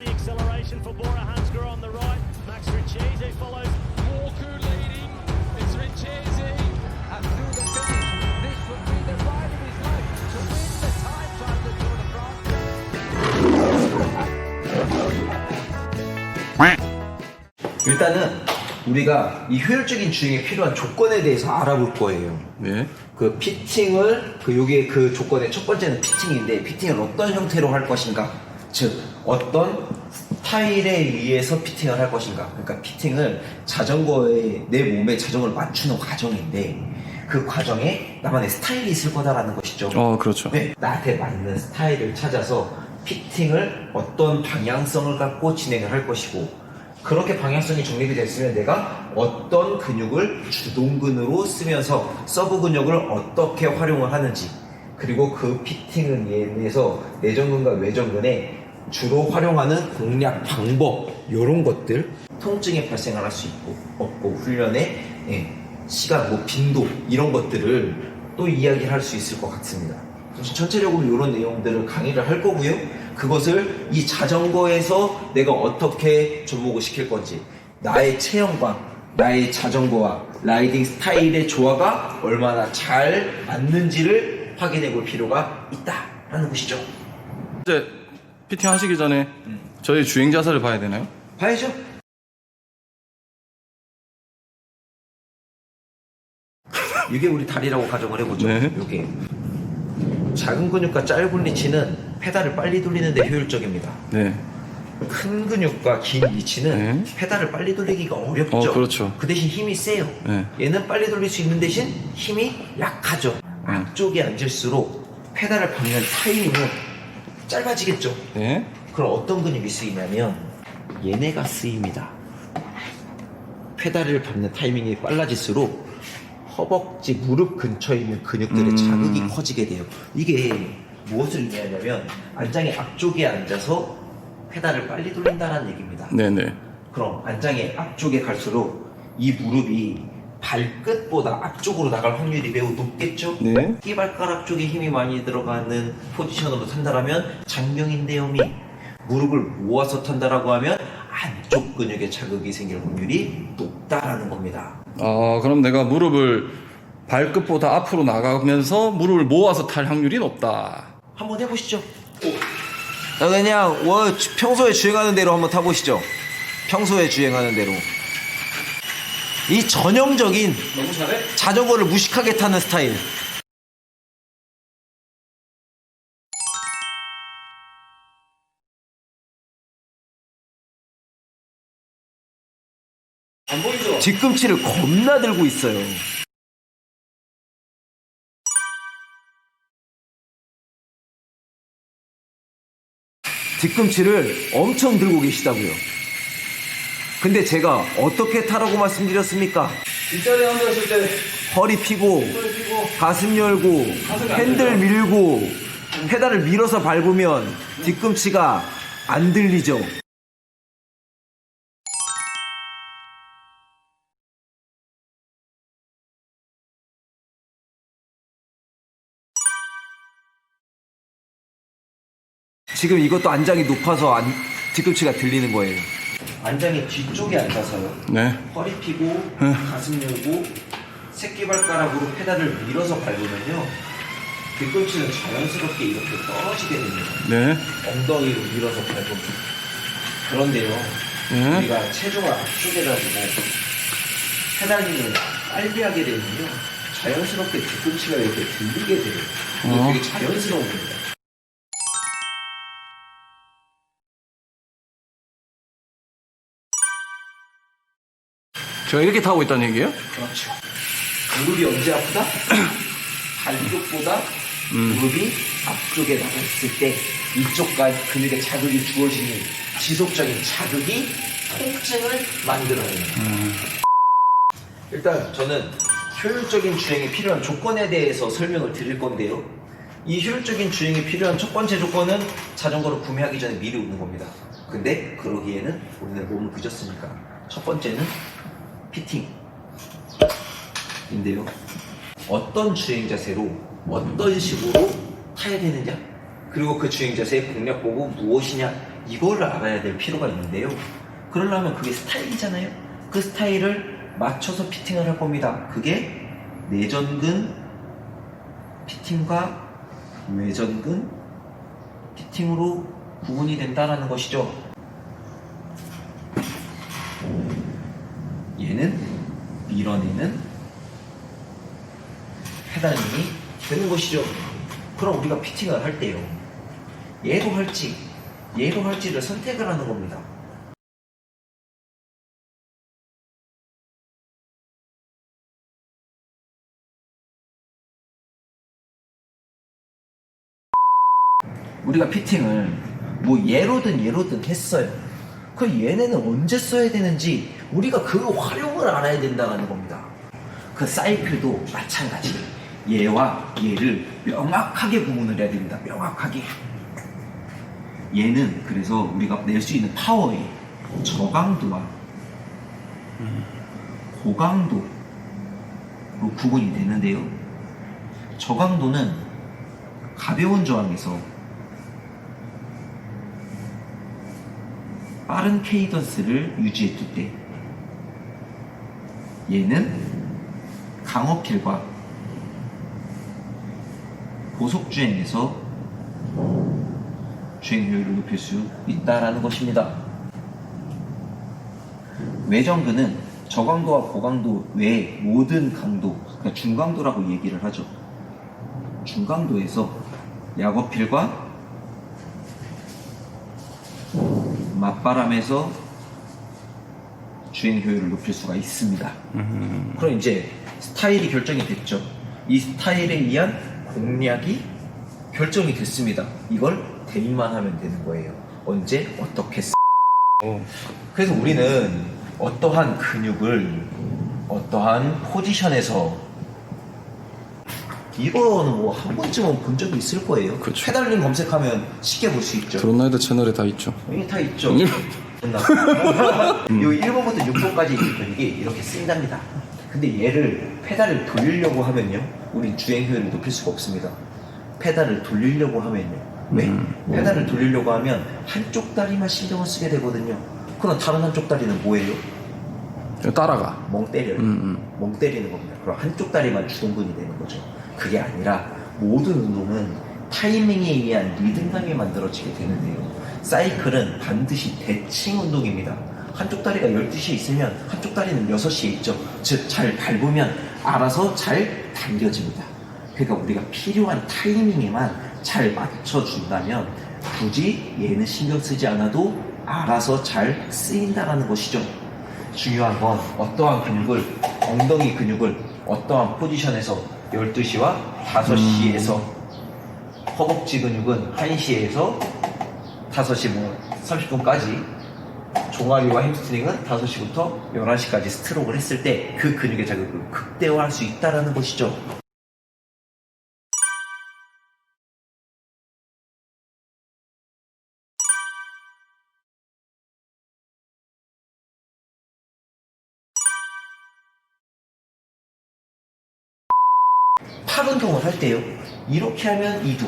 The acceleration for Bora Hansger on the right. Max Richese follows. Walker leading. It's Richese. And through the finish, this would be the ride of his life to win the time trial of Tour de France. 일단은 우리가 이 효율적인 주행에 필요한 조건에 대해서 알아볼 거예요. 네. 그 피팅을 그 요게 그 조건의 첫 번째는 피팅인데 피팅을 어떤 형태로 할 것인가 즉 어떤 스타일에 의해서 피팅을 할 것인가 그러니까 피팅을 자전거에 내 몸에 자전거를 맞추는 과정인데 그 과정에 나만의 스타일이 있을 거다라는 것이죠 어, 그렇죠. 네, 나한테 맞는 스타일을 찾아서 피팅을 어떤 방향성을 갖고 진행을 할 것이고 그렇게 방향성이 정립이 됐으면 내가 어떤 근육을 주동근으로 쓰면서 서브 근육을 어떻게 활용을 하는지 그리고 그 피팅을 위해서 내전근과 외전근에 주로 활용하는 공략 방법 이런 것들 통증이 발생을 할수 있고 없고 훈련의 예, 시간 뭐 빈도 이런 것들을 또 이야기를 할 수 있을 것 같습니다. 그래서 전체적으로 이런 내용들을 강의를 할 거고요. 그것을 이 자전거에서 내가 어떻게 접목을 시킬 건지, 나의 체형과 나의 자전거와 라이딩 스타일의 조화가 얼마나 잘 맞는지를 확인해 볼 필요가 있다라는 것이죠. 이제 피팅 하시기 전에 저희 주행 자세를 봐야 되나요? 봐야죠. 이게 우리 다리라고 가정을 해보죠. 네. 이게 작은 근육과 짧은 리치는 페달을 빨리 돌리는데 효율적입니다. 네. 큰 근육과 긴 리치는 네. 페달을 빨리 돌리기가 어렵죠. 어, 그렇죠. 그 대신 힘이 세요. 네. 얘는 빨리 돌릴 수 있는 대신 힘이 약하죠. 앞쪽에 앉을수록 페달을 밟는 타이밍은 짧아지겠죠. 네. 그럼 어떤 근육이 쓰이냐면 얘네가 쓰입니다. 페달을 밟는 타이밍이 빨라질수록 허벅지, 무릎 근처에 있는 근육들의 음. 자극이 커지게 돼요. 이게 무엇을 의미하냐면 안장의 앞쪽에 앉아서 페달을 빨리 돌린다는 얘기입니다. 네네. 그럼 안장의 앞쪽에 갈수록 이 무릎이 발끝보다 앞쪽으로 나갈 확률이 매우 높겠죠? 네. 끼발가락 쪽에 힘이 많이 들어가는 포지션으로 탄다라면 장경인대염이 무릎을 모아서 탄다라고 하면 안쪽 근육에 자극이 생길 확률이 높다라는 겁니다. 아, 그럼 내가 무릎을 발끝보다 앞으로 나가면서 무릎을 모아서 탈 확률이 높다. 한번 해보시죠. 자, 그냥 뭐 평소에 주행하는 대로 한번 타보시죠. 평소에 주행하는 대로. 이 전형적인? 자전거를 무식하게 타는 스타일. 안 보이죠? 뒤꿈치를 겁나 들고 있어요. 뒤꿈치를 엄청 들고 계시다고요. 근데 제가 어떻게 타라고 말씀드렸습니까? 뒷자리 앉았을 때 허리 소리 피고 가슴 열고 핸들? 밀고 페달을 밀어서 밟으면 뒤꿈치가 안 들리죠. 지금 이것도 안장이 높아서 안- 뒤꿈치가 들리는 거예요. 안장의 뒤쪽에 앉아서요. 네. 허리 펴고 가슴 열고 새끼발가락으로 페달을 밀어서 밟으면요 뒤꿈치는 자연스럽게 이렇게 떨어지게 됩니다 네. 엉덩이로 밀어서 밟으면 그런데요 네. 우리가 체중을 앞쪽에다 두고 페달링을 빨리 하게 되면요 자연스럽게 뒤꿈치가 이렇게 들리게 돼요 이게 어. 되게 자연스러운 겁니다 제가 이렇게 타고 있다는 얘기예요? 그렇죠. 무릎이 언제 아프다? 발쪽보다 음. 무릎이 앞쪽에 나가 있을 때 이쪽과 근육에 자극이 주어지는 지속적인 자극이 통증을 만들어내요. 음. 일단 저는 효율적인 주행에 필요한 조건에 대해서 설명을 드릴 건데요. 이 효율적인 주행에 필요한 첫 번째 조건은 자전거를 구매하기 전에 미리 오는 겁니다. 근데 그러기에는 우리는 몸을 그졌으니까 첫 번째는 피팅인데요. 어떤 주행 자세로 어떤 식으로 타야 되느냐 그리고 그 주행 자세의 공략 보고 무엇이냐 이거를 알아야 될 필요가 있는데요. 그러려면 그게 스타일이잖아요. 그 스타일을 맞춰서 피팅을 할 겁니다. 그게 내전근 피팅과 외전근 피팅으로 구분이 된다라는 것이죠. 얘는 밀어내는 페달링이 되는 것이죠. 그럼 우리가 피팅을 할 때요. 얘로 할지, 얘로 할지를 선택을 하는 겁니다. 우리가 피팅을 뭐 얘로든 얘로든 했어요. 그 얘네는 언제 써야 되는지 우리가 그 활용을 알아야 된다는 겁니다. 그 사이클도 마찬가지. 얘와 얘를 명확하게 구분을 해야 됩니다. 명확하게. 얘는 그래서 우리가 낼 수 있는 파워의 저강도와 고강도로 구분이 되는데요. 저강도는 가벼운 저항에서 빠른 케이던스를 유지했을 때 얘는 강어필과 고속 주행에서 주행 효율을 높일 수 있다라는 것입니다. 외전근은 저강도와 고강도 외의 모든 강도, 그러니까 중강도라고 얘기를 하죠. 중강도에서 약어필과 맞바람에서 주행 효율을 높일 수가 있습니다. 그럼 이제 스타일이 결정이 됐죠. 이 스타일에 의한 공략이 결정이 됐습니다. 이걸 대입만 하면 되는 거예요. 언제 어떻게 쓰... 그래서 우리는 어떠한 근육을 어떠한 포지션에서 이거는 뭐 한 번쯤은 본 적이 있을 거예요. 그쵸. 페달링 검색하면 쉽게 볼 수 있죠. 드론라이더 채널에 다 있죠. 다 있죠. 음. 끝났어. 요 1번부터 6번까지 이게 이렇게 쓰인답니다. 근데 얘를 페달을 돌리려고 하면요. 우리 주행 효율을 높일 수가 없습니다. 페달을 돌리려고 하면요. 왜? 음. 페달을 돌리려고 하면 한쪽 다리만 신경을 쓰게 되거든요. 그럼 다른 한쪽 다리는 뭐예요? 따라가. 멍 때려요. 음, 음. 멍 때리는 겁니다. 그럼 한쪽 다리만 주동근이 되는 거죠. 그게 아니라 모든 운동은 타이밍에 의한 리듬감이 만들어지게 되는데요. 사이클은 반드시 대칭 운동입니다. 한쪽 다리가 12시에 있으면 한쪽 다리는 6시에 있죠. 즉, 잘 밟으면 알아서 잘 당겨집니다. 그러니까 우리가 필요한 타이밍에만 잘 맞춰준다면 굳이 얘는 신경 쓰지 않아도 알아서 잘 쓰인다라는 것이죠. 중요한 건 어떠한 근육을 엉덩이 근육을 어떠한 포지션에서 12시와 5시에서 허벅지 근육은 1시에서 5시 뭐 30분까지 종아리와 햄스트링은 5시부터 11시까지 스트로크를 했을 때 그 근육의 자극을 극대화할 수 있다는 것이죠. 팔 운동을 할 때요. 이렇게 하면 이두,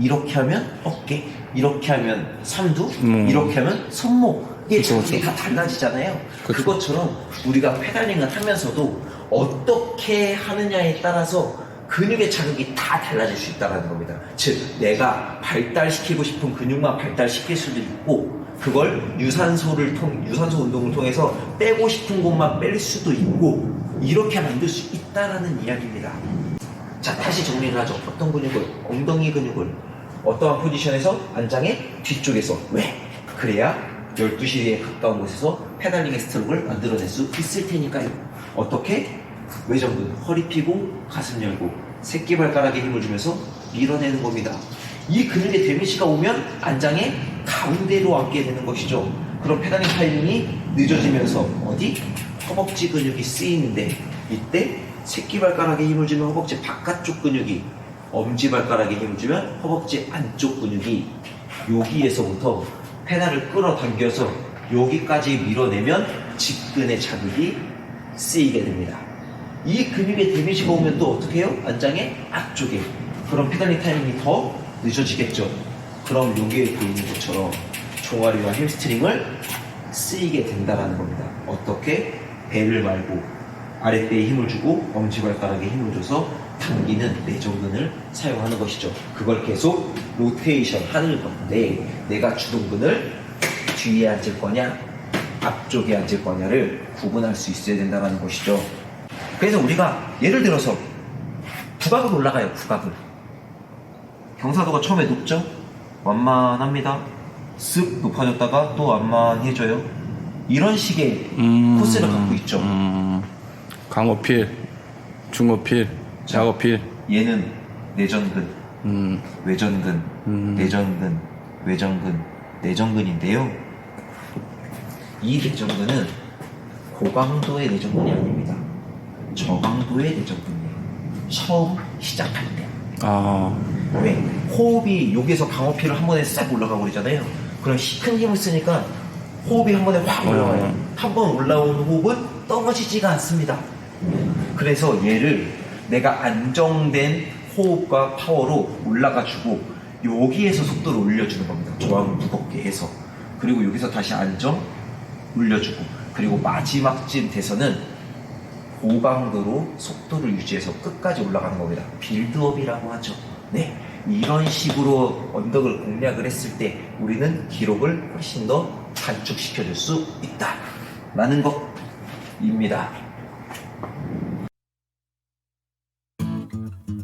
이렇게 하면 어깨, 이렇게 하면 삼두, 음. 이렇게 하면 손목. 이게 그쵸, 그쵸. 다 달라지잖아요. 그쵸. 그것처럼 우리가 페달링을 하면서도 어떻게 하느냐에 따라서 근육의 자극이 다 달라질 수 있다는 겁니다. 즉, 내가 발달시키고 싶은 근육만 발달시킬 수도 있고, 그걸 유산소를 통, 유산소 운동을 통해서 빼고 싶은 곳만 뺄 수도 있고, 이렇게 만들 수 있다라는 이야기입니다. 자, 다시 정리를 하죠. 어떤 근육을, 엉덩이 근육을, 어떠한 포지션에서 안장의 뒤쪽에서. 왜? 그래야 12시에 가까운 곳에서 페달링의 스트로크를 만들어낼 수 있을 테니까요. 어떻게? 외전근, 허리 펴고, 가슴 열고, 새끼발가락에 힘을 주면서 밀어내는 겁니다. 이 근육의 데미지가 오면 안장의 가운데로 앉게 되는 것이죠. 그럼 페달링 타이밍이 늦어지면서 어디? 허벅지 근육이 쓰이는데 이때 새끼발가락에 힘을 주면 허벅지 바깥쪽 근육이 엄지발가락에 힘을 주면 허벅지 안쪽 근육이 여기에서부터 페달을 끌어당겨서 여기까지 밀어내면 직근의 자극이 쓰이게 됩니다. 이 근육의 데미지가 오면 또 어떻게 해요? 안장의 앞쪽에. 그럼 페달링 타이밍이 더 늦어지겠죠. 그럼 여기에 보이는 것처럼 종아리와 햄스트링을 쓰이게 된다라는 겁니다. 어떻게? 배를 말고 아랫배에 힘을 주고 엄지발가락에 힘을 줘서 당기는 내전근을 사용하는 것이죠. 그걸 계속 로테이션 하는 건데 내가 주동근을 뒤에 앉을 거냐 앞쪽에 앉을 거냐를 구분할 수 있어야 된다는 것이죠. 그래서 우리가 예를 들어서 국악을 올라가요. 국악을 경사도가 처음에 높죠? 완만합니다. 쓱 높아졌다가 또 완만해져요. 이런 식의 음, 코스를 갖고 있죠. 음, 강어필, 중어필, 작어필. 얘는 내전근, 음, 외전근, 음. 내전근, 외전근, 내전근인데요. 이 내전근은 고강도의 내전근이 아닙니다. 저강도의 내전근이에요. 처음 시작할 때. 아, 왜? 호흡이 여기서 강호피를 한 번에 싹 올라가고 그러잖아요. 그럼 히- 큰 힘을 쓰니까 호흡이 한 번에 확 올라와요. 음. 한번 올라오는 호흡은 떨어지지가 않습니다. 그래서 얘를 내가 안정된 호흡과 파워로 올라가주고 여기에서 속도를 올려주는 겁니다. 저항을 무겁게 해서. 그리고 여기서 다시 안정 올려주고 그리고 마지막쯤 돼서는 고강도로 속도를 유지해서 끝까지 올라가는 겁니다. 빌드업이라고 하죠. 네. 이런 식으로 언덕을 공략을 했을 때 우리는 기록을 훨씬 더 단축시켜 줄 수 있다. 라는 것입니다. Thank you.